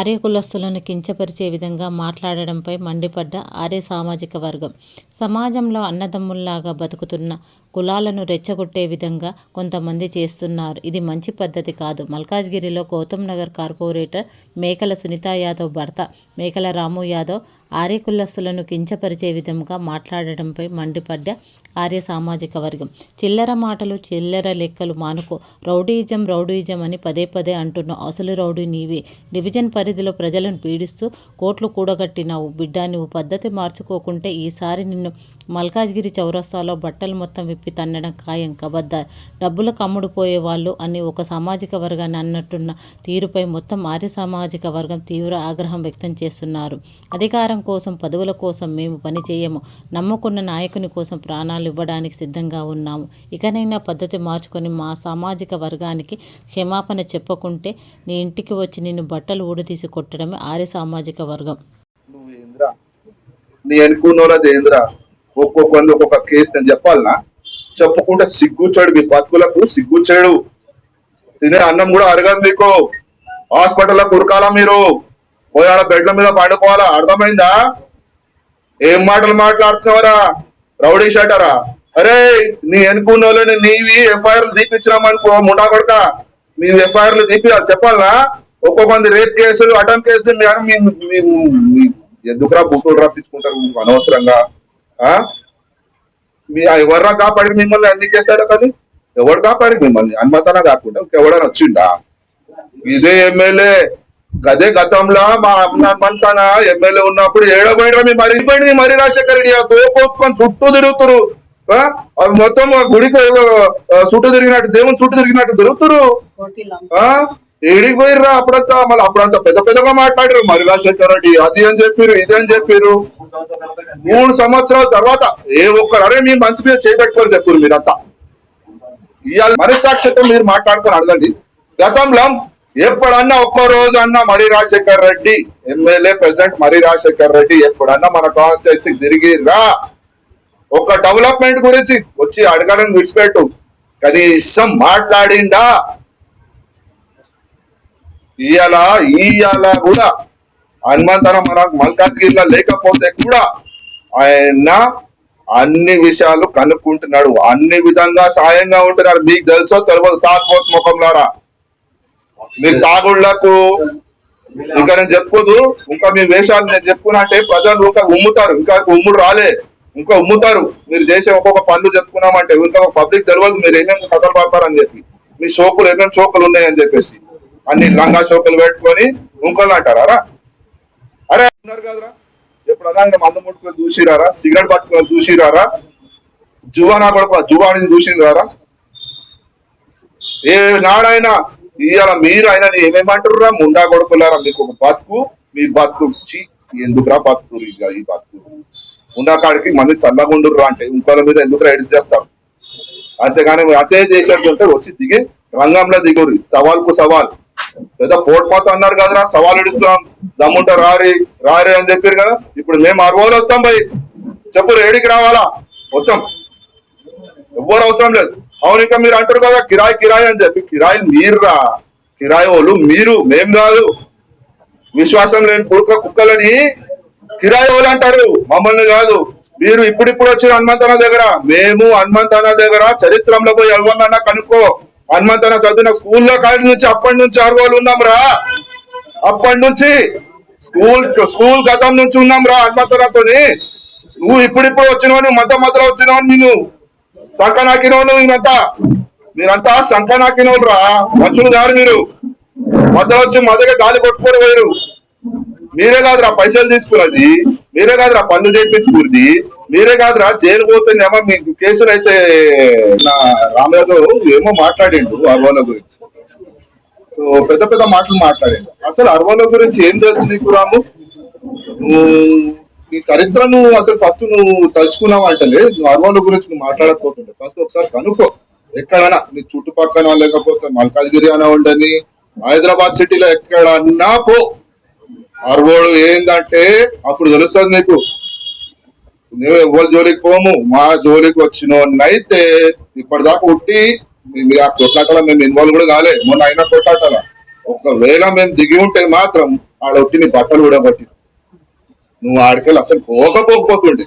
ఆర్య కులస్తులను కించపరిచే విధంగా మాట్లాడడంపై మండిపడ్డ ఆర్య సామాజిక వర్గం. సమాజంలో అన్నదమ్ముల్లాగా బతుకుతున్న కులాలను రెచ్చగొట్టే విధంగా కొంతమంది చేస్తున్నారు. ఇది మంచి పద్ధతి కాదు. మల్కాజ్గిరిలో గౌతమ్ నగర్ కార్పొరేటర్ మేకల సునీత యాదవ్ భర్త మేకల రాము యాదవ్ ఆర్య కులస్తులను కించపరిచే విధంగా మాట్లాడడంపై మండిపడ్డ ఆర్య సామాజిక వర్గం. చిల్లర మాటలు చిల్లర లెక్కలు మానుకో. రౌడీయిజం రౌడీయిజం అని పదే పదే అంటున్నావు. అసలు రౌడీ నీవే. డివిజన్ పరిధిలో ప్రజలను పీడిస్తూ కోట్లు కూడగట్టినావు. బిడ్డ నువ్వు పద్ధతి మార్చుకోకుంటే ఈసారి నిన్ను మల్కాజ్గిరి చౌరస్తాలో బట్టలు మొత్తం విప్పి తన్నడం ఖాయం. కబద్దార్ డబ్బులు కమ్ముడుపోయే వాళ్ళు అని ఒక సామాజిక వర్గాన్ని అన్నట్టున్న తీరుపై మొత్తం ఆర్య సామాజిక వర్గం తీవ్ర ఆగ్రహం వ్యక్తం చేస్తున్నారు. అధికారం కోసం పదవుల కోసం మేము పని చేయము. నమ్ముకున్న నాయకుని కోసం ప్రాణాలు ఇవ్వడానికి సిద్ధంగా ఉన్నాము. ఇకనైనా పద్ధతి మార్చుకొని మా సామాజిక వర్గానికి క్షమాపణ చెప్పకుంటే నీ ఇంటికి వచ్చి నిన్ను బట్టలు ఊడదీసి కొట్టడమే ఆర్య సామాజిక వర్గం. నువ్వు నీ అనుకున్నోళ్ళది ఏంద్రా ఒక్కొక్కంది ఒక్కొక్క కేసు నేను చెప్పాలనా? చెప్పుకుంటే సిగ్గుచ్చాడు మీ బతుకులకు సిగ్గుచ్చాడు తినే అన్నం కూడా అరగదు మీకు. హాస్పిటల్లో కురకాలా మీరు? పోయాడ బెడ్ల మీద పండుకోవాలా? అర్థమైందా? ఏం మాటలు మాట్లాడుతున్నావరా? రౌడీ షటరా? అరే నీ ఎన్నుకున్నోళ్ళని నీవి ఎఫ్ఐఆర్లు తీపించినామనుకో ముండా కొడక. మీ ఎఫ్ఐఆర్లు తీపి చెప్పాలనా? ఒక్కొక్క రేప్ కేసులు అటెంప్ కేసులు మీ- ఎందుకురా బుక్కులు రప్పించుకుంటారు అనవసరంగా? మీ ఎవర్రా కాపాడి మిమ్మల్ని? అన్ని కేసులు కానీ ఎవడు కాపాడి మిమ్మల్ని? హనుమంతన కాకుండా ఇంకెవడని వచ్చిండా? ఇదే ఎమ్మెల్యే. గదే గతంలో మా హనుమంతన ఎమ్మెల్యే ఉన్నప్పుడు ఏడబోయిన మీ మరి? పోయిన మీ మరి రాజశేఖర రెడ్డి? ఆ తోకొత్తుకొని చుట్టూ తిరుగుతురు. ఆ? అవి మొత్తం గుడికి చుట్టూ తిరిగినట్టు దేవుని చుట్టూ తిరిగినట్టు తిరుగుతురు. ఆ? ఏడికి పోయిర్రా అప్పుడంతా? మళ్ళీ అప్పుడంతా పెద్ద పెద్దగా మాట్లాడారు మరి రాజశేఖర రెడ్డి అది అని చెప్పారు ఇది అని చెప్పారు మూడు సంవత్సరాల తర్వాత ఏ ఒక్కరు అరే మీ మనసు మీద చేపెట్టుకోరు చెప్పారు మీరంతా. ఇవాళ మనస్సాక్షితో మీరు మాట్లాడుకొని అడగండి. గతంలో ఎప్పుడన్నా ఒక్క రోజు అన్న మరి రాజశేఖర్ రెడ్డి ఎమ్మెల్యే ప్రెసిడెంట్ మరి రాజశేఖర్ రెడ్డి ఎప్పుడన్నా మన కాన్స్టిట్యున్సీ తిరిగి రా ఒక డెవలప్మెంట్ గురించి వచ్చి అడగడం విడిచిపెట్టు. కనీసం మాట్లాడిండా? ఇయాల ఇయాల కూడా. హనుమంతన మన మల్కాజ్గిరిలో లేకపోతే కూడా ఆయన అన్ని విషయాలు కనుక్కుంటున్నాడు. అన్ని విధంగా సాయంగా ఉంటున్నాడు. మీకు తెలుసో తెలియదు తాకపోతు ముఖంలోరా? మీరు తాగుళ్ళకు ఇంకా నేను చెప్పదు ఇంకా మీ వేషాలు నేను చెప్పుకున్నట్టే ప్రజలు ఇంకా ఉమ్ముతారు. ఇంకా ఉమ్ముడు రాలే. ఇంకా ఉమ్ముతారు. మీరు చేసే ఒక్కొక్క పనులు చెప్పుకున్నామంటే ఇంకా పబ్లిక్ తెలియదు మీరు ఏమేమి కథలు పడతారని చెప్పి. మీ షోకులు ఏమేమి షోకులు ఉన్నాయని చెప్పేసి. అన్ని లంగా చోకలు పెట్టుకొని ఇంకోళ్ళు అంటారా అరే ఉన్నారు కదరా. ఎప్పుడన్నా మందు మంద ముట్టుకొని చూసిరారా సిగరెట్ పట్టుకొని చూసిరారా జువా నా కొడుకు జువాని చూసిరారా ఏ నాడైనా ఇవాళ మీరు ఆయన ఏమేమంటారురా? ముండా కొడుకులారా మీకు ఒక బతుకు మీ బతుకు ఎందుకురా బతుకు ఇక ఈ బతుకు? ఉండా కాడికి మంది చల్లగుండుర్రా అంటే ఇంకోళ్ళ మీద ఎందుకు ఎడిట్ చేస్తారు అంతేగాని అదే చేసేట్టుంటే వచ్చి దిగి రంగంలో దిగురు సవాల్కు సవాల్. లేదా పోట్పోతా అన్నారు కదరా సవాల్ ఇడుస్తున్నాం దమ్ముంట రారి రారి అని చెప్పారు కదా. ఇప్పుడు మేము అరవోలు వస్తాం భయ్. చెప్పు ఏడికి రావాలా? వస్తాం. ఎవ్వరు అవసరం లేదు. అవును ఇంకా మీరు అంటారు కదా కిరాయి కిరాయి అని చెప్పి. కిరాయి మీరురా. కిరాయి వాళ్ళు మీరు మేం కాదు. విశ్వాసం లేని కుడుక కుక్కలని కిరాయి వాళ్ళు అంటారు. మమ్మల్ని కాదు. మీరు ఇప్పుడిప్పుడు వచ్చిన హనుమంతన దగ్గర మేము హనుమంతన దగ్గర చరిత్రలో పోయి ఎవరినన్నా కనుక్కో. హనుమంతన చదివిన స్కూల్లో కాడి నుంచి అప్పటి నుంచి అరవోలు ఉన్నాం రా. అప్పటి నుంచి స్కూల్ స్కూల్ గతం నుంచి ఉన్నాం రా హనుమంతరాతో నువ్వు ఇప్పుడిప్పుడు వచ్చినవని మధ్య మధ్యలో వచ్చినవని నేను సంకనాకినోళ్ళు మీరంతా మీరంతా సంకనాకినోళ్ళు రా. మనుషులు కాదు మీరు. మధ్యలో వచ్చి మధ్యగా గాలి కొట్టుకొని పోయారు మీరే కాదురా పైసలు తీసుకున్నది. మీరే కాదురా పన్ను చేయించుకున్నది మీరే కాదురా జైలు పోతేనేమో మీకు కేసులు అయితే నా రామ్ యాదవ్ ఏమో మాట్లాడిండు అర్వాల గురించి. సో పెద్ద పెద్ద మాటలు మాట్లాడిండు. అసలు అర్వాల గురించి ఏం తెలుసు నీకు రాము? నీ చరిత్ర నువ్వు అసలు ఫస్ట్ నువ్వు తలుచుకున్నావు అంటలే నువ్వు అర్వాల గురించి నువ్వు మాట్లాడకపోతుండే. ఫస్ట్ ఒకసారి కనుక్కో. ఎక్కడైనా నీ చుట్టుపక్కన లేకపోతే మల్కాజ్గిరి అన ఉండని హైదరాబాద్ సిటీలో ఎక్కడన్నా పో. అరవోడు ఏందంటే అప్పుడు తెలుస్తుంది నీకు. ఎవరి జోలికి పోము? మా జోలికి వచ్చినోన్నైతే ఇప్పటిదాకా ఉట్టి ఆ కొట్లాటలో మేము ఇన్వాల్వ్ కూడా కాలే. మొన్న అయినా కొట్లాటల. ఒకవేళ మేము దిగి ఉంటే మాత్రం ఆడ ఒట్టి నీ బట్టలు కూడా పట్టి నువ్వు ఆడికెళ్ళి అసలు పోకపోకపోతుండే.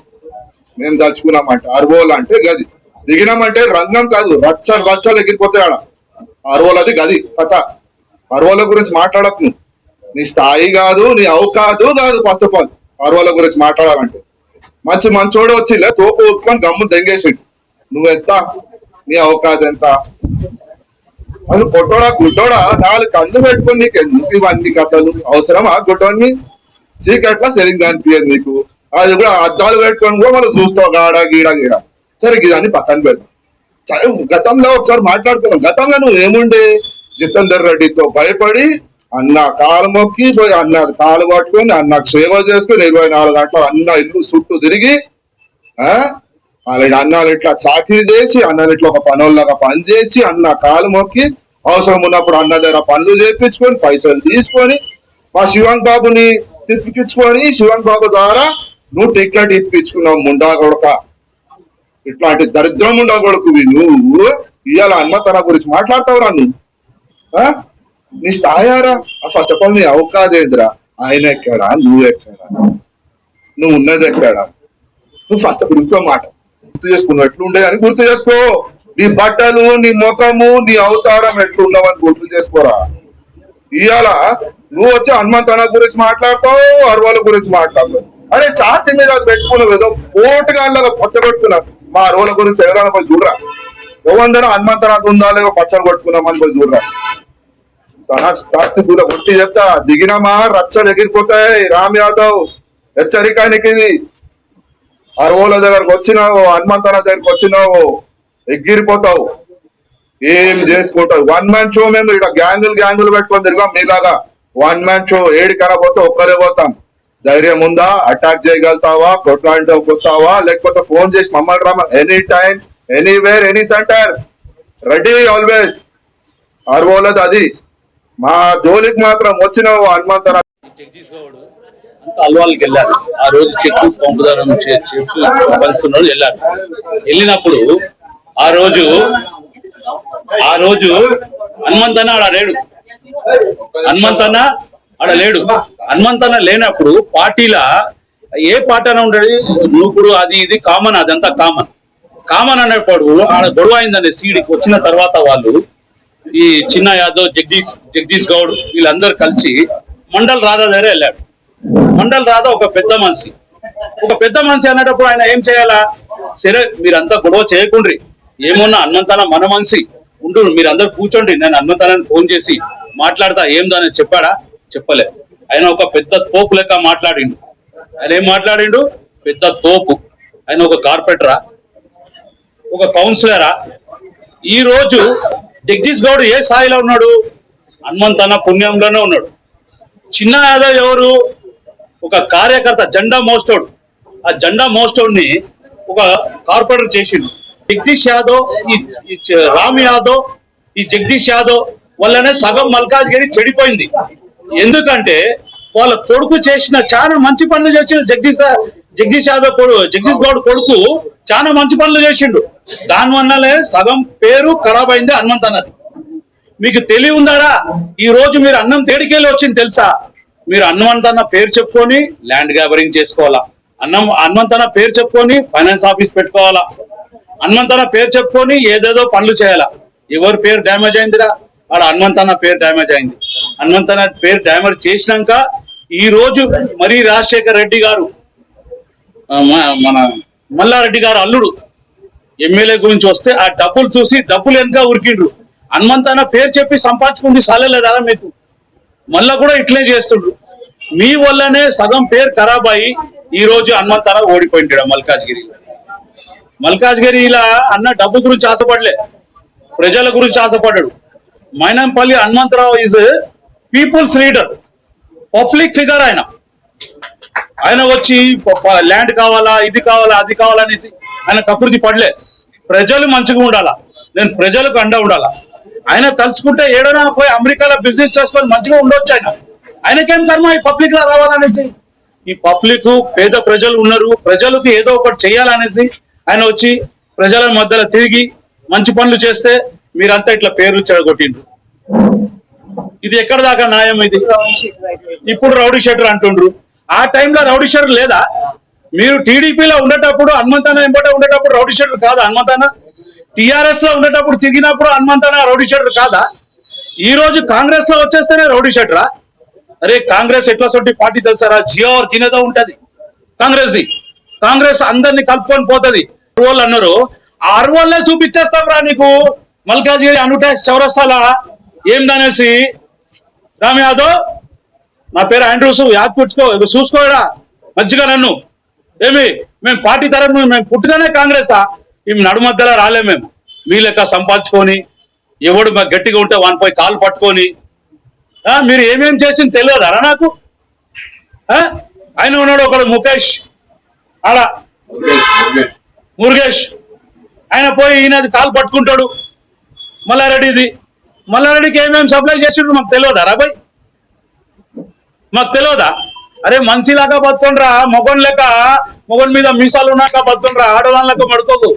మేము దలుచుకున్నామంటే అరవోలు అంటే గది. దిగినామంటే రంగం కాదు రచ్చ రచ్చలు ఎగిరిపోతాయి ఆడ. అరవోలు అది గది కథ. అరవోల గురించి మాట్లాడకు నువ్వు. నీ స్థాయి కాదు నీ అవకాదు కాదు ఫస్ట్ ఆఫ్ ఆల్ అరవోల గురించి మాట్లాడాలంటే. మంచి మంచోడు వచ్చిలే తోపు ఊపుకొని గమ్ము దెంగేసిండు. నువ్వెంత? నీ అవకాశం ఎంత? అది పొట్టోడా గుడ్డోడా నాలుగు కళ్ళు పెట్టుకుని నీకు ఎందుకు ఇవన్నీ కథలు? అవసరమా గుడ్డోని చీకట్లా సరిగ్గా అనిపించదు నీకు. అది కూడా అద్దాలు పెట్టుకొని కూడా మనం చూస్తావు గాడ గీడ గీడ. సరే ఇదాన్ని పక్కన పెడతాం గతంలో ఒకసారి మాట్లాడుకుందాం. గతంలో నువ్వు ఏముండే? జితేందర్ రెడ్డితో భయపడి అన్న కాలు మొక్కి పోయి అన్న కాలు పట్టుకొని అన్నకు సేవ చేసుకుని ఇరవై నాలుగు గంటలు అన్న ఇల్లు చుట్టూ తిరిగి ఆ? అన్నాలు ఇట్లా చాకరీ చేసి అన్నలు ఇట్లా ఒక పనుల్లాగా పని చేసి అన్న కాలు మొక్కి అవసరం ఉన్నప్పుడు అన్న దగ్గర పనులు చేపించుకొని పైసలు తీసుకొని మా శివంగ్ బాబుని తిప్పించుకొని శివంగ్ బాబు ద్వారా నువ్వు టికెట్ ఇప్పించుకున్నావు ముండా కొడక. ఇట్లాంటి దరిద్రం ఉండా కొడుకువి నువ్వు. ఇవాళ అన్నతన గురించి మాట్లాడతావురా నువ్వు. నీ స్థాయారా ఫస్ట్ ఆఫ్ ఆల్ నీ అవకాదేంద్రా ఆయన ఎక్కడా? నువ్వు ఎక్కడా? నువ్వు ఉన్నది ఎక్కడా? నువ్వు ఫస్ట్ అప్పుడు ఇంకో మాట. గుర్తు చేసుకున్నావు ఎట్లుండే అని గుర్తు చేసుకో. నీ బట్టలు నీ ముఖము నీ అవతారం ఎట్లున్నావని గుర్తు చేసుకోరా? ఇవాళ నువ్వు వచ్చి హనుమంతన గురించి మాట్లాడతావు అరవాల గురించి మాట్లాడతావు. అరే ఛాతి మీద అది పెట్టుకున్నావు ఏదో పోటుగాళ్ళగా పచ్చగొట్టుకున్నావు మా అరవల గురించి ఎవరైనా పోయి చూడరా? ఎవరందరూ హనుమంతనాథ్ ఉందా లేదో పచ్చడి కొట్టుకున్నామని పోయి చూడరా? తన పూల కొట్టి చెప్తా దిగినామా రచ్చలు ఎగిరిపోతాయి రామ్ యాదవ్ హెచ్చరిక ఇది అరవోల దగ్గరకు వచ్చినావు హనుమంతన దగ్గరకు వచ్చినావు ఎగిరిపోతావు ఏం చేసుకుంటావు వన్ మ్యాన్ షో మేము ఇక్కడ గ్యాంగులు గ్యాంగులు పెట్టుకొని తిరిగాం మీలాగా. వన్ మ్యాన్ షో ఏడు కనబోతే ఒక్కరే పోతాం. ధైర్యం ఉందా? అటాక్ చేయగలుగుతావా? కొట్లాంటికి వస్తావా? లేకపోతే ఫోన్ చేసి మమ్మల్ని Rama any time anywhere any centre ready always అరవోలది అది. మా జోలికి మాత్రం వచ్చిన హనుమంతరా అంతా అల్వాల్కి వెళ్ళారు. ఆ రోజు చెట్లు పంపుదారం చెట్లు పంచుతున్నాడు వెళ్ళారు. వెళ్ళినప్పుడు ఆ రోజు ఆ రోజు హనుమంతన్న ఆడ లేడు. హనుమంతన్న ఆడ లేడు. హనుమంతన్న లేనప్పుడు పార్టీల ఏ పార్టీ ఉండేది? నూపుడు అది ఇది కామన్ అదంతా కామన్. కామన్ అనేప్పుడు ఆడ గొడవ అయిందనే సీడికి వచ్చిన తర్వాత వాళ్ళు ఈ చిన్న యాదవ్ జగదీష్ జగదీష్ గౌడ్ వీళ్ళందరూ కలిసి మండల్ రాధా దగ్గర వెళ్ళాడు. మండల్ రాధా ఒక పెద్ద మనిషి. ఒక పెద్ద మనిషి అనేటప్పుడు ఆయన ఏం చేయాలా? సరే మీరంతా గొడవ చేయకుండ్రి. ఏమున్నా అన్నంతన మన మనిషి. ఉండు మీరందరూ కూర్చోండి. నేను హనుమంతనాన్ని ఫోన్ చేసి మాట్లాడతా. ఏందని చెప్పాడా? చెప్పలే. ఆయన ఒక పెద్ద తోపు లెక్క మాట్లాడిండు. ఆయన ఏం మాట్లాడిండు? పెద్ద తోపు. ఆయన ఒక కార్పెంటరా? ఒక కౌన్సిలరా? ఈ రోజు జగదీష్ గౌడ్ ఏ స్థాయిలో ఉన్నాడు? హనుమంతన్న పుణ్యంలోనే ఉన్నాడు. చిన్న యాదవ్ ఎవరు? ఒక కార్యకర్త జెండా మోస్తోడు. ఆ జెండా మోస్తోడిని ఒక కార్పొరేటర్ చేసిండు. జగదీష్ యాదవ్ ఈ రామ్ యాదవ్ ఈ జగదీష్ యాదవ్ వల్లనే సగం మల్కాజ్గిరి చెడిపోయింది. ఎందుకంటే వాళ్ళ కొడుకు చేసిన చాలా మంచి పనులు చేసిన జగదీష్ జగదీష్ యాదవ్ జగదీష్ గౌడ్ కొడుకు చాలా మంచి పనులు చేసిండు. దానివల్లనే సగం పేరు ఖరాబ్ అయింది హనుమంతన్నది మీకు తెలివి ఉందారా ఈ రోజు మీరు అన్నం తేడికెళ్ళి వచ్చింది తెలుసా? మీరు హనుమంతన్న పేరు చెప్పుకొని ల్యాండ్ గ్యాబరింగ్ చేసుకోవాలా? అన్నం హనుమంతన్న పేరు చెప్పుకొని ఫైనాన్స్ ఆఫీస్ పెట్టుకోవాలా? హనుమంతన్న పేరు చెప్పుకొని ఏదేదో పనులు చేయాలా? ఎవరి పేరు డ్యామేజ్ అయిందిరా? ఆడ హనుమంతన్న పేరు డ్యామేజ్ అయింది. హనుమంతన్న పేరు డ్యామేజ్ చేసినాక ఈ రోజు మరి రాజశేఖర్ రెడ్డి గారు మన మల్లారెడ్డి గారు అల్లుడు ఎమ్మెల్యే గురించి వస్తే ఆ డబ్బులు చూసి డబ్బులు వెనక ఉరికిండ్రు. హనుమంతన్న పేరు చెప్పి సంపాదించుకుంది సాలేదా మీకు. మళ్ళా కూడా ఇట్లే చేస్తుండ్రు. మీ వల్లనే సగం పేరు ఖరాబ్ అయ్యి ఈ రోజు హనుమంతన్న ఓడిపోయింటాడు మల్కాజ్గిరి మల్కాజ్గిరి ఇలా అన్న డబ్బు గురించి ఆశపడలే. ప్రజల గురించి ఆశపడ్డాడు. Mynampally Hanumantha Rao is people's leader public figure ఆయన. ఆయన వచ్చి ల్యాండ్ కావాలా ఇది కావాలా అది కావాలా అనేసి ఆయన కపుర్తి పడలే. ప్రజలు మంచిగా ఉండాలా? నేను ప్రజలకు అండ ఉండాలా? ఆయన తలుచుకుంటే ఏడైనా పోయి అమెరికాలో బిజినెస్ చేసుకొని మంచిగా ఉండొచ్చు ఆయన. ఆయనకేం కర్మ ఈ పబ్లిక్లో రావాలనేసి. ఈ పబ్లిక్ పేద ప్రజలు ఉన్నారు. ప్రజలకు ఏదో ఒకటి చేయాలనేసి ఆయన వచ్చి ప్రజల మధ్యలో తిరిగి మంచి పనులు చేస్తే మీరంతా ఇట్లా పేర్లు చెడగొట్టిండ్రు. ఇది ఎక్కడ దాకా న్యాయం ఇది? ఇప్పుడు రౌడీ షెటర్ అంటుండ్రు. ఆ టైంలో రౌడీ షెటర్ లేదా? మీరు టీడీపీలో ఉండేటప్పుడు హనుమంతాన ఎంబట ఉండేటప్పుడు రౌడీ షెటర్ కాదా హనుమంతాన టిఆర్ఎస్లో ఉండేటప్పుడు తిరిగినప్పుడు హనుమంతాన రౌడీ షెటర్ కాదా? ఈ రోజు కాంగ్రెస్లో వచ్చేస్తేనే రౌడీ షెటరా అరే కాంగ్రెస్ ఎట్లా సొంటి పార్టీ తెలుసారా జియో జినేదో ఉంటది. కాంగ్రెస్ ది కాంగ్రెస్ అందరిని కలుపుకొని పోతది. అరువులు అన్నారు. ఆ అరువులనే చూపించేస్తాం రా నీకు. మల్కాజ్గిరి అనుటాక్స్ చౌరస్తాలా? ఏందనేసి రామ్ యాదవ్? నా పేరు ఆండ్రూస్ యాద్ పెట్టుకో ఇగో చూసుకోరా మంచిగా నన్ను. ఏమి మేము పార్టీ తరఫున మేము పుట్టుగానే కాంగ్రెస్? ఈ నడుమధ్యలో రాలే మేము. మీ లెక్క సంపాదించుకొని ఎవడు మాకు గట్టిగా ఉంటే వాని పోయి కాలు పట్టుకొని. మీరు ఏమేమి చేసింది తెలియదారా నాకు? ఆయన ఉన్నాడు ఒకడు ముఖేష్. ఆడ. మురుగేష్. ఆయన పోయి ఈయనది కాలు పట్టుకుంటాడు. మల్లారెడ్డిది. మల్లారెడ్డికి ఏమేమి సప్లై చేసిండ్రు మాకు తెలియదు అరా బాయ్ మాకు తెలియదా అరే మనిషిలాగా బతుకుండ్రా మొగన్ లెక్క మొగన్ మీద మీసాలు ఉన్నాక బతుకుండ్రా ఆడవాళ్ళ లెక్క పడుకోకు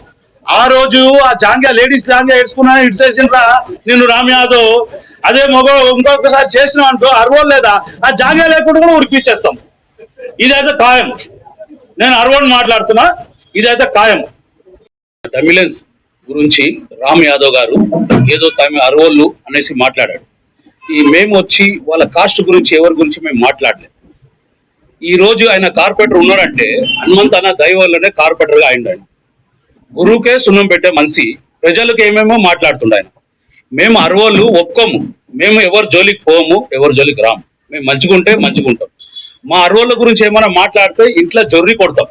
ఆ రోజు ఆ జాంగ్యా లేడీస్ జాంగ్యా వేసుకున్నా ఇడ్చేసిండ్రా నిన్ను రామ్ యాదవ్. అదే మగ ఇంకొకసారి చేసినావు అంటూ అరవడం లేదా? ఆ జాంగ్యా లేకుండా కూడా ఉరికిచ్చేస్తాం. ఇదైతే ఖాయం. నేను అరవని మాట్లాడుతున్నా ఇదైతే ఖాయం. అంబులెన్స్ గురించి రామ్ యాదవ్ గారు ఏదో తమ అరవోళ్ళు అనేసి మాట్లాడాడు. ఈ మేము వచ్చి వాళ్ళ కాస్ట్ గురించి ఎవరి గురించి మేము మాట్లాడలేదు. ఈ రోజు ఆయన కార్పొరేటర్ ఉన్నాడంటే హనుమంత్ అన్న దైవంలోనే కార్పొరేటర్గా అయిండు ఆయన. గురువుకే సున్నం పెట్టే మనిషి ప్రజలకు ఏమేమో మాట్లాడుతుండ ఆయన. మేము అరవోళ్ళు ఒప్పుకోము. మేము ఎవరు జోలికి పోము ఎవరు జోలికి రాము. మేము మంచిగుంటే మంచుకుంటాం మా అరవోళ్ళ గురించి ఏమైనా మాట్లాడితే ఇంట్లో జొర్రి కొడతాం.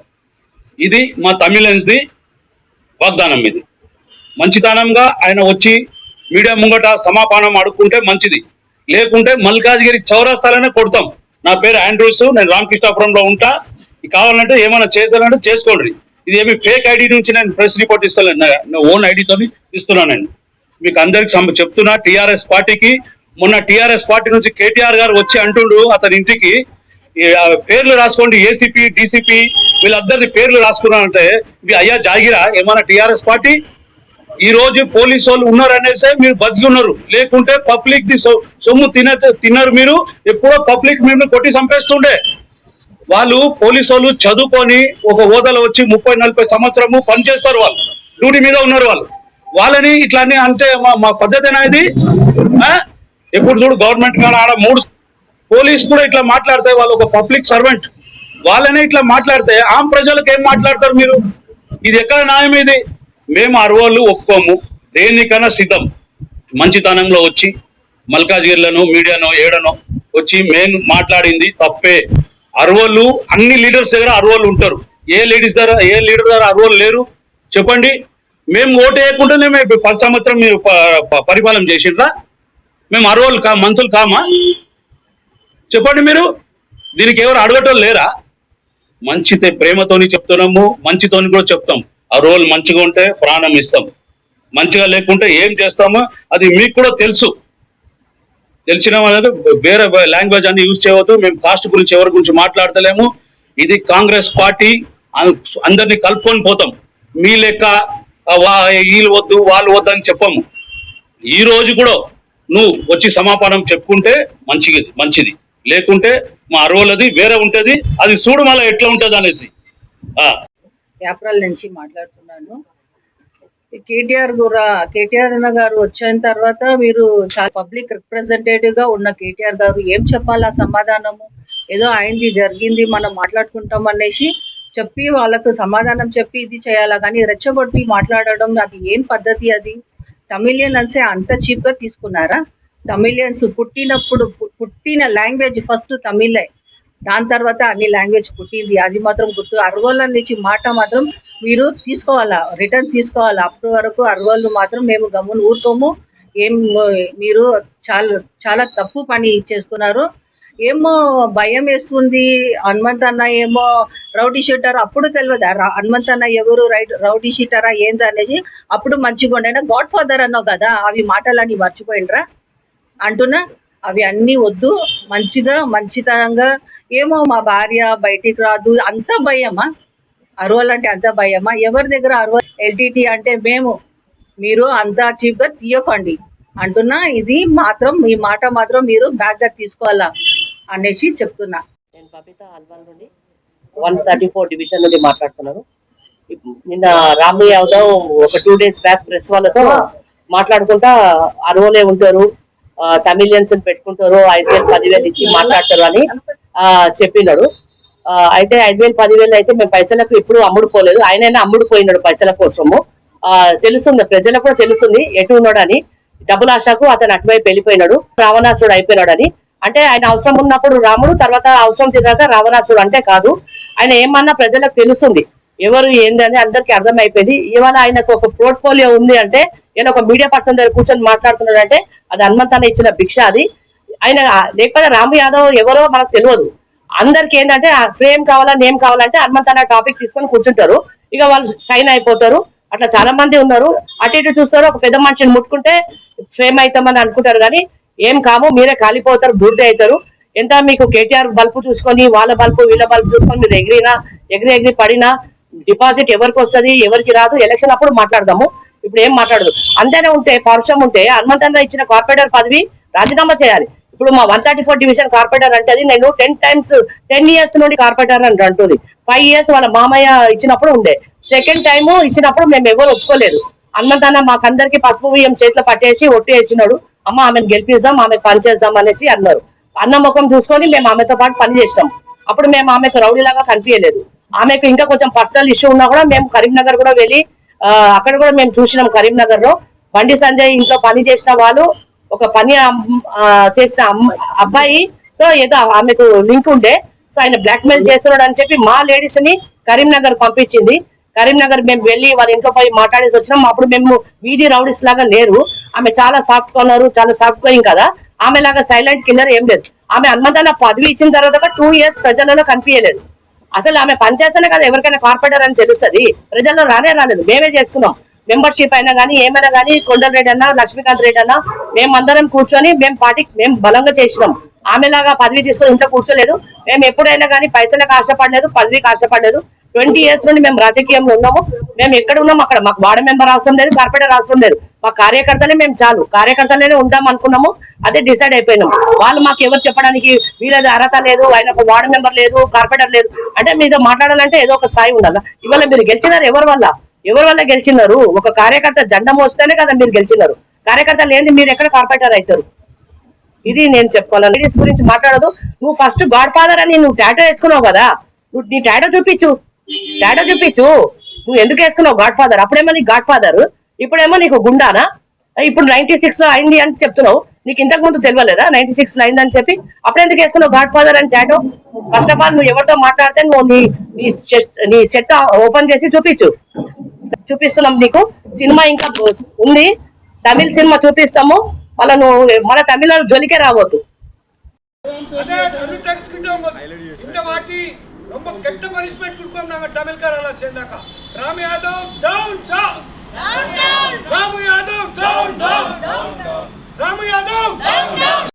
ఇది మా తమిళన్స్ది వాగ్దానం ఇది. మంచితనంగా ఆయన వచ్చి మీడియా ముంగట సమాపానం అడుక్కుంటే మంచిది. లేకుంటే మల్కాజ్గిరి చౌరస్తాలనే కొడతాం. నా పేరు ఆండ్రూస్ నేను రామకృష్ణాపురంలో ఉంటా. కావాలంటే ఏమైనా చేశానంటే చేసుకోండి. ఇది ఏమి ఫేక్ ఐడి నుంచి నేను ప్రెస్ రిపోర్ట్ ఇస్తాను నా ఓన్ ఐడితో ఇస్తున్నాను నేను. మీకు అందరికి చెప్తున్నా టిఆర్ఎస్ పార్టీకి మొన్న టిఆర్ఎస్ పార్టీ నుంచి కేటీఆర్ గారు వచ్చి అంటుండు అతని ఇంటికి పేర్లు రాసుకోండి ఏసీపీ డీసీపీ వీళ్ళందరిది పేర్లు రాసుకున్నారంటే ఇది అయ్యా జాగిరా ఏమైనా టిఆర్ఎస్ పార్టీ? ఈ రోజు పోలీసు వాళ్ళు ఉన్నారు మీరు బతికి ఉన్నారు. లేకుంటే పబ్లిక్ ది సొమ్ము తిన తిన్నారు మీరు. ఎప్పుడో పబ్లిక్ మిమ్మల్ని కొట్టి చంపేస్తుండే. వాళ్ళు పోలీసు వాళ్ళు చదువుకొని ఒక హోదాలో వచ్చి ముప్పై నలభై సంవత్సరము పనిచేస్తారు వాళ్ళు. డ్యూటీ మీద ఉన్నారు వాళ్ళు. వాళ్ళని ఇట్లా అంటే మా మా పద్ధతి ఇది ఆ? ఎప్పుడు చూడు గవర్నమెంట్ కాడ ఆడ మూడు పోలీస్ కూడా ఇట్లా మాట్లాడితే వాళ్ళు ఒక పబ్లిక్ సర్వెంట్. వాళ్ళనే ఇట్లా మాట్లాడితే ఆమ్ ప్రజలకు ఏం మాట్లాడతారు మీరు? ఇది ఎక్కడ న్యాయం ఇది? మేము అరవోళ్ళు ఒప్పుకోము దేనికన్నా సిద్ధం. మంచితనంలో వచ్చి మల్కాజ్గిరిలను మీడియానో ఏడనో వచ్చి మేము మాట్లాడింది తప్పే. అరవోళ్ళు అన్ని లీడర్స్ దగ్గర అరవోళ్ళు ఉంటారు. ఏ లేడీస్ దగ్గర ఏ లీడర్ దగ్గర అరవోళ్ళు లేరు? చెప్పండి. మేము ఓటు వేయకుండానే మేము పది సంవత్సరం మీరు ప- పరిపాలన చేసిండ్రా? మేము అరవోళ్ళు కా మనుషులు కామా? చెప్పండి మీరు. దీనికి ఎవరు అడగటం లేరా? మంచితే ప్రేమతోని చెప్తున్నాము మంచితోని కూడా చెప్తాం. ఆ రోల్ మంచిగా ఉంటే ప్రాణం ఇస్తాం. మంచిగా లేకుంటే ఏం చేస్తామో అది మీకు కూడా తెలుసు. తెలిసిన వాళ్ళకి వేరే లాంగ్వేజ్ అన్ని యూజ్ చేయవద్దు. మేము కాస్ట్ గురించి ఎవరి గురించి మాట్లాడతలేము. ఇది కాంగ్రెస్ పార్టీ అం- అందరినీ కలుపుకొని పోతాం. మీ లెక్క వా- వీళ్ళు వద్దు వాళ్ళు వద్దు అని చెప్పము. ఈ రోజు కూడా నువ్వు వచ్చి సమాపానం చెప్పుకుంటే మంచిది మంచిది. లేకుంటే మా అరవలది వేరే ఉంటుంది. అది చూడు మళ్ళీ ఎట్లా ఉంటుంది అనేసి ఏప్రిల్ నుంచి మాట్లాడుతున్నాను. కేటీఆర్ కూడా కేటీఆర్ అన్న గారు వచ్చిన తర్వాత మీరు చాలా పబ్లిక్ రిప్రజెంటేటివ్గా ఉన్న కేటీఆర్ గారు ఏం చెప్పాలా సమాధానము? ఏదో ఆయనది జరిగింది మనం మాట్లాడుకుంటాం అనేసి చెప్పి వాళ్ళకు సమాధానం చెప్పి ఇది చేయాలా? కానీ రెచ్చగొట్టి మాట్లాడడం అది ఏం పద్ధతి అది? తమిళియన్స్ అంత చీప్గా తీసుకున్నారా? తమిళియన్స్ పుట్టినప్పుడు పుట్టిన లాంగ్వేజ్ ఫస్ట్ తమిళే. దాని తర్వాత అన్ని లాంగ్వేజ్ పుట్టింది. అది మాత్రం గుర్తు. అరవోళ్ళ నుంచి మాట మాత్రం మీరు తీసుకోవాలా? రిటర్న్ తీసుకోవాలా? అప్పటి వరకు అరవోళ్ళు మాత్రం మేము గమ్మున ఊరుకోము. ఏం మీరు చాలా చాలా తప్పు పని చేస్తున్నారు. ఏమో భయం వేస్తుంది. హనుమంత్ అన్న ఏమో రౌడీ షీటర్. అప్పుడు తెలియదు? హనుమంత్ అన్న ఎవరు? రైట్ రౌడీ షీటరా? ఏంది అనేసి అప్పుడు మంచిగా ఉండేనా? గాడ్ ఫాదర్ అన్నావు కదా అవి మాటలని మర్చిపోయినరా? అంటున్నా అవి అన్నీ వద్దు. మంచిగా మంచితనంగా ఏమో మా భార్య బయటికి రాదు. అంత భయమా? అరవల్ అంటే అంత భయమా? ఎవరి దగ్గర అరవల్? ఎల్టీటీ అంటే మేము. మీరు అంత చీప్గా తీయకండి. అంటున్నా ఇది మాత్రం ఈ మాట మాత్రం మీరు బ్యాక్గా తీసుకోవాలా అనేసి చెప్తున్నా. నేను బబిత అల్వాల్ నుండి. వన్ థర్టీ ఫోర్ డివిజన్ నుండి మాట్లాడుతున్నాను. నిన్న రాము యాదవ్ ఒక టూ డేస్ బ్యాక్ ప్రెస్ వాళ్ళతో మాట్లాడుకుంటా అరవలే ఉంటారు తమిళియన్స్ పెట్టుకుంటారు ఐదు వేలు పదివేలు ఇచ్చి మాట్లాడతారు అని. చెప్పినాడు అయితే ఐదు వేలు పదివేలు అయితే మేము పైసలకు ఇప్పుడు అమ్ముడుపోలేదు. ఆయన అమ్ముడుపోయినాడు పైసల కోసము. ఆ, తెలుస్తుంది ప్రజలకు కూడా తెలుస్తుంది ఎటు ఉన్నాడు అని ఆశకు అతను అటువైపు వెళ్ళిపోయినాడు. రావణాసుడు అయిపోయినాడని. అని అంటే ఆయన అవసరం ఉన్నప్పుడు రాముడు తర్వాత అవసరం తిరిగాక రావణాసుడు అంటే కాదు. ఆయన ఏమన్నా ప్రజలకు తెలుస్తుంది. ఎవరు ఏందని అందరికి అర్థమైపోయింది. ఇవాళ ఆయనకు ఒక పోర్ట్ఫోలియో ఉంది అంటే నేను ఒక మీడియా పర్సన్ దగ్గర కూర్చొని మాట్లాడుతున్నాడు అంటే అది హనుమంతాన్ని ఇచ్చిన భిక్ష అది. ఆయన లేకపోతే రాము యాదవ్ ఎవరో మనకు తెలియదు. అందరికి ఏంటంటే ఫ్రేమ్ కావాలా నేమ్ కావాలంటే హనుమంతన్న టాపిక్ తీసుకొని కూర్చుంటారు. ఇక వాళ్ళు షైన్ అయిపోతారు. అట్లా చాలా మంది ఉన్నారు. అటు ఇటు చూస్తారు. ఒక పెద్ద మనిషిని ముట్టుకుంటే ఫేమ్ అవుతామని అనుకుంటారు కానీ ఏం కాము మీరే కాలిపోతారు బూర్ది అవుతారు ఎంత మీకు కేటీఆర్ బల్బు చూసుకొని వాళ్ళ బల్బు వీళ్ళ బల్బు చూసుకొని మీరు ఎగిరినా ఎగిరి ఎగిరి పడినా డిపాజిట్ ఎవరికి వస్తది ఎవరికి రాదు ఎలక్షన్ అప్పుడు మాట్లాడదాము. ఇప్పుడు ఏం మాట్లాడదు. అంతేనే ఉంటే పరుషం ఉంటే హనుమంతన్న ఇచ్చిన కార్పొరేటర్ పదవి రాజీనామా చేయాలి. ఇప్పుడు మా one thirty four division corporator అంటే అది నేను టెన్ టైమ్స్ టెన్ ఇయర్స్ నుండి కార్పొరేటర్ అని అంటుంది. ఫైవ్ ఇయర్స్ వాళ్ళ మామయ్య ఇచ్చినప్పుడు ఉండే. సెకండ్ టైం ఇచ్చినప్పుడు మేము ఎవరు ఒప్పుకోలేదు. అన్నదాన మాకందరికి పసుపు బియ్యం చేతిలో పట్టేసి ఒట్టి వేసినాడు. అమ్మ ఆమెను గెలిపిద్దాం ఆమె పని చేద్దాం అనేసి అన్నారు. అన్న ముఖం చూసుకొని మేము ఆమెతో పాటు పని చేసినాం. అప్పుడు మేము ఆమెకు రౌడీలాగా కనిపించలేదు. ఆమెకు ఇంకా కొంచెం పర్సనల్ ఇష్యూ ఉన్నా కూడా మేము కరీంనగర్ కూడా వెళ్ళి అక్కడ కూడా మేము చూసినాం కరీంనగర్లో బండి సంజయ్ ఇంట్లో పని చేసిన వాళ్ళు ఒక పని చేసిన అబ్బాయి అబ్బాయితో ఏదో ఆమెకు లింక్ ఉండే. సో ఆయన బ్లాక్ మెయిల్ చేస్తున్నాడు అని చెప్పి మా లేడీస్ని కరీంనగర్ పంపించింది. కరీంనగర్ మేము వెళ్ళి వాళ్ళ ఇంట్లో పోయి మాట్లాడేసి వచ్చినాం. అప్పుడు మేము వీధి రౌడీస్ లాగా లేరు. ఆమె చాలా సాఫ్ట్ కార్నర్ చాలా సాఫ్ట్ గోయింగ్ కదా. ఆమె లాగా సైలెంట్ కిల్లర్ ఏం లేదు. ఆమె హనుమంతన్న పదవి ఇచ్చిన తర్వాత టూ ఇయర్స్ ప్రజలలో కనిపించలేదు. అసలు ఆమె పనిచేస్తేనే కదా ఎవరికైనా కార్పొరేటర్ అని తెలుస్తుంది. ప్రజల్లో రానే రాలేదు. మేమే చేసుకున్నాం. మెంబర్షిప్ అయినా కానీ ఏమైనా కానీ కొండలరెడ్డి అన్న లక్ష్మీకాంత్ రెడ్డి అన్న మేమందరం కూర్చొని మేము పార్టీకి మేము బలంగా చేసినాం. ఆమెలాగా పదవి తీసుకొని ఇంట్లో కూర్చోలేదు. మేము ఎప్పుడైనా కానీ పైసలకు ఆశపడలేదు పదవికి ఆశపడలేదు. ట్వంటీ ఇయర్స్ నుండి మేము రాజకీయంలో ఉన్నాము. మేము ఎక్కడ ఉన్నాము అక్కడ? మాకు వార్డు మెంబర్ అవసరం లేదు కార్పొరేటర్ అవసరం లేదు. మా కార్యకర్తలే మేము చాలు. కార్యకర్తలనే ఉంటాం అనుకున్నాము. అదే డిసైడ్ అయిపోయినాం. వాళ్ళు మాకు ఎవరు చెప్పడానికి వీళ్ళది అర్హత లేదు ఆయన ఒక వార్డు మెంబర్ లేదు కార్పొరేటర్ లేదు. అంటే మీతో మాట్లాడాలంటే ఏదో ఒక స్థాయి ఉండాలి. ఇవాళ మీరు గెలిచినారు ఎవరి వల్ల? ఎవరి వల్ల గెలిచినారు? ఒక కార్యకర్త జెండా మోస్తేనే కదా మీరు గెలిచినారు. కార్యకర్త లేని మీరు ఎక్కడ కార్పొరేటర్ అవుతారు? ఇది నేను చెప్పుకోవాలి? లేడీస్ గురించి మాట్లాడదు. నువ్వు ఫస్ట్ గాడ్ ఫాదర్ అని నువ్వు టాటో వేసుకున్నావు కదా. నువ్వు నీ టాటో చూపించు. టాటో చూపించు. నువ్వు ఎందుకు వేసుకున్నావు గాడ్ ఫాదర్ అప్పుడేమో నీ గాడ్ ఫాదర్ ఇప్పుడేమో నీకు గుండానా? ఇప్పుడు నైన్టీ సిక్స్ లో అయింది అని చెప్తున్నావు నీకు ఇంతకు ముందు తెలియలేదా నైన్టీ సిక్స్ లో అయిందని చెప్పి అప్పుడు ఎందుకు వేసుకున్నావు గాడ్ ఫాదర్ అని టాటో ఫస్ట్ ఆఫ్ ఆల్ నువ్వు ఎవరితో మాట్లాడితే నువ్వు నీ నీ chest- నీ సెట్ ఓపెన్ చేసి చూపించు చూపిస్తున్నాం నీకు సినిమా ఇంకా ఉంది తమిళ సినిమా చూపిస్తాము మళ్ళీ నువ్వు మన తమిళ జొలికే రావద్దు அதே தமிழ் தெரிஞ்சுக்கிட்டவங்க இந்த வாட்டி ரொம்ப கெட்ட பனிஷ்மெண்ட் கொடுப்போம் நாங்க தமிழ்காரெல்லாம் சேர்ந்தாக்கா Ram Yadav down down Down, down! down down. down! Down Ramu Yadav down down.